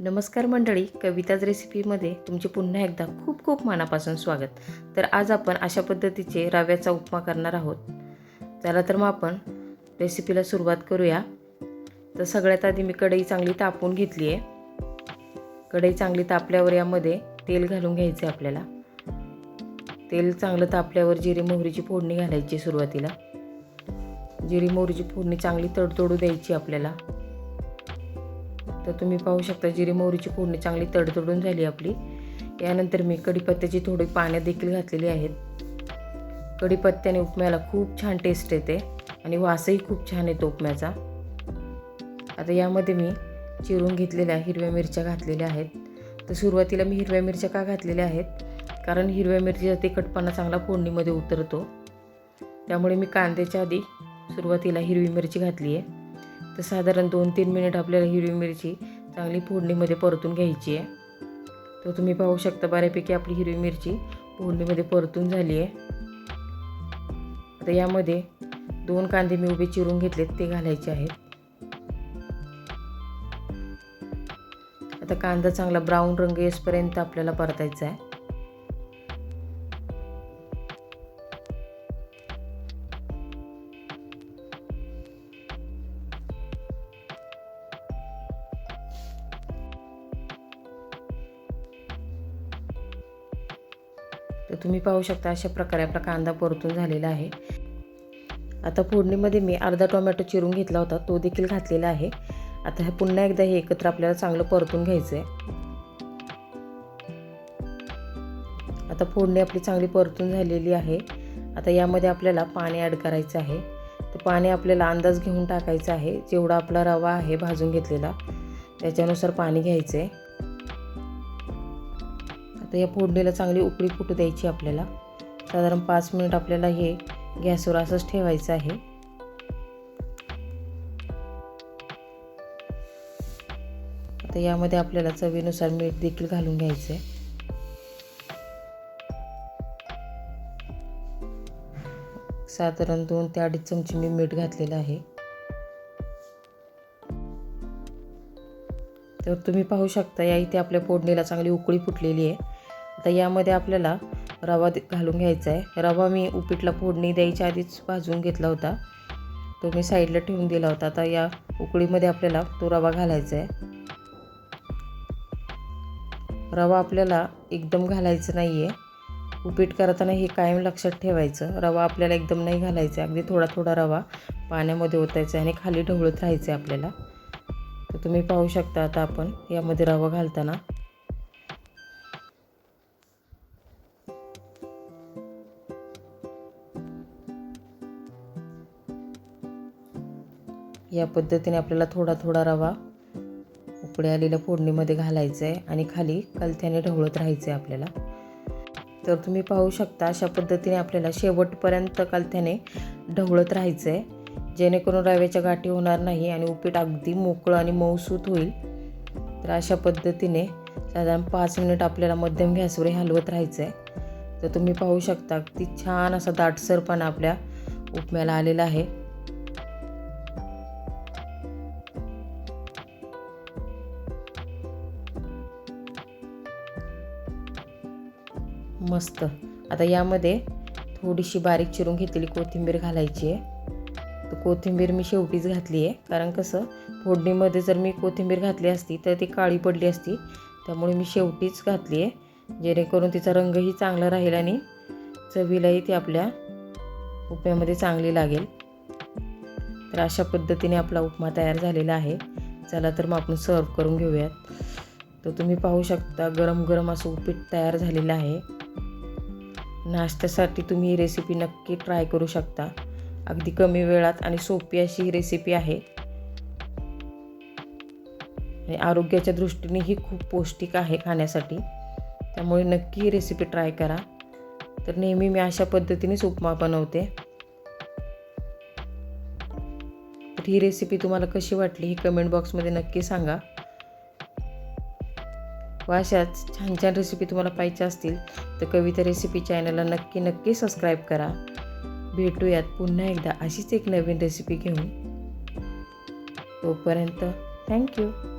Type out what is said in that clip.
नमस्कार मंडळी कविताज रेसिपीमध्ये तुमचे पुन्हा एकदा खूप खूप मनापासून स्वागत. तर आज आपण अशा पद्धतीचे रव्याचा उपमा करणार आहोत. चला तर मग आपण रेसिपीला सुरुवात करूया. तर सगळ्यात आधी मी कढई चांगली तापून घेतली आहे. कढई चांगली तापल्यावर यामध्ये तेल घालून घ्यायचे आपल्याला. तेल चांगलं तापल्यावर जिरी मोहरीची फोडणी घालायची सुरुवातीला. जिरी मोहरीची फोडणी चांगली तडतडू द्यायची आपल्याला. तर तुम्ही पाहू शकता जिरी मोहरीची फोडणी चांगली तडतडून झाली आपली. यानंतर मी कढीपत्त्याची थोडी पाण्यात देखील घातलेली आहेत. कढीपत्त्याने उपम्याला खूप छान टेस्ट येते आणि वासही खूप छान येतो उपम्याचा. आता यामध्ये मी चिरून घेतलेल्या हिरव्या मिरच्या घातलेल्या आहेत. तर सुरुवातीला मी हिरव्या मिरच्या का घातलेल्या आहेत? कारण हिरव्या मिरचीचा तिखटपणा चांगला फोडणीमध्ये उतरतो. त्यामुळे मी कांद्याच्या आधी सुरुवातीला हिरवी मिरची घातली आहे तर साधारण दोन तीन मिनिट आपल्याला हिरवी मिरची चांगली फोडणीमध्ये परतून घ्यायची आहे. तर तुम्ही पाहू शकता बऱ्यापैकी आपली हिरवी मिरची फोडणीमध्ये परतून झाली आहे. आता यामध्ये दोन कांदे मी उभे चिरून घेतलेत ते घालायचे आहेत. आता कांदा चांगला ब्राऊन रंग येसपर्यंत आपल्याला परतायचा आहे. तर तुम्ही पाहू शकता अशा प्रकारे आपला कांदा परतून झालेला आहे. आता फोडणीमध्ये मी अर्धा टोमॅटो चिरून घेतला होता तो देखील घातलेला आहे. आता हे पुन्हा एकदा हे एकत्र आपल्याला चांगलं परतून घ्यायचं आहे आता फोडणी आपली चांगली परतून झालेली आहे. आता यामध्ये आपल्याला पाणी ॲड करायचं आहे. तर पाणी आपल्याला अंदाज घेऊन टाकायचं आहे. जेवढा आपला रवा आहे भाजून घेतलेला त्याच्यानुसार पाणी घ्यायचं आहे आता या फोडणीला चांगली उकळी फुटू द्यायची आपल्याला? साधारण पाच मिनिट आपल्याला हे गॅसवर असंच ठेवायचं आहे. आता यामध्ये आपल्याला चवीनुसार मीठ देखील घालून घ्यायचं आहे साधारण दोन ते अडीच चमचे मी मीठ घातलेलं आहे. तर तुम्ही पाहू शकता या इथे आपल्या फोडणीला चांगली उकळी फुटलेली आहे. आता यामध्ये आपल्याला रवा घालून घ्यायचा आहे. रवा मी उपीटला फोडणी द्यायच्या आधीच भाजून घेतला होता. तो मी साईडला ठेवून दिला होता. आता या उकळीमध्ये आपल्याला तो रवा घालायचा आहे. रवा आपल्याला एकदम घालायचं नाही आहे उपीट करताना हे कायम लक्षात ठेवायचं. रवा आपल्याला एकदम नाही घालायचा. आहे अगदी थोडा थोडा रवा पाण्यामध्ये ओतायचा आणि खाली ढवळत राहायचं आहे आपल्याला. तर तुम्ही पाहू शकता आता आपण यामध्ये रवा घालताना. या पद्धतीने आपल्याला थोडा थोडा रवा उकड्या आलेल्या फोडणीमध्ये घालायचं आहे आणि खाली कलथ्याने ढवळत राहायचं आहे आपल्याला. तर तुम्ही पाहू शकता अशा पद्धतीने आपल्याला शेवटपर्यंत कलथ्याने ढवळत राहायचं आहे जेणेकरून रव्याच्या गाठी होणार नाही आणि उपीट अगदी मोकळं आणि मऊसूत होईल. तर अशा पद्धतीने साधारण पाच मिनिट आपल्याला मध्यम गॅसवर हलवत राहायचं आहे तर तुम्ही पाहू शकता अगदी छान असा दाटसरपणा आपल्या उपम्याला आलेला आहे. मस्त. आता यामध्ये थोडीशी बारीक चिरून घेतलेली कोथिंबीर घालायची आहे. तर कोथिंबीर मी शेवटीच घातली आहे. कारण कसं फोडणीमध्ये जर मी कोथिंबीर घातली असती तर ती काळी पडली असती. त्यामुळे मी शेवटीच घातली आहे. जेणेकरून तिचा रंगही चांगला राहील आणि चवीलाही ती आपल्या उपम्यामध्ये चांगली लागेल. तर अशा पद्धतीने आपला उपमा तयार झालेला आहे. चला तर मग आपण सर्व करून घेऊयात. तर तुम्ही पाहू शकता गरम गरम असं उपीट तयार झालेलं आहे. नाश्त्यासाठी तुम्ही ही रेसिपी नक्की ट्राय करू शकता. अगदी कमी वेळात आणि सोपी अशी ही रेसिपी आहे. आणि आरोग्याच्या दृष्टीने ही खूप पौष्टिक आहे खाण्यासाठी. त्यामुळे नक्की ही रेसिपी ट्राय करा. तर नेहमी मी अशा पद्धतीनेच उपमा बनवते. तर ही रेसिपी तुम्हाला कशी वाटली ही कमेंट बॉक्समध्ये नक्की सांगा. व अशाच छान छान रेसिपी तुम्हाला पाहिजे असतील तर कविता रेसिपी चॅनलला नक्की नक्की सबस्क्राईब करा. भेटूयात पुन्हा एकदा अशीच एक नवीन रेसिपी घेऊन. तोपर्यंत थँक्यू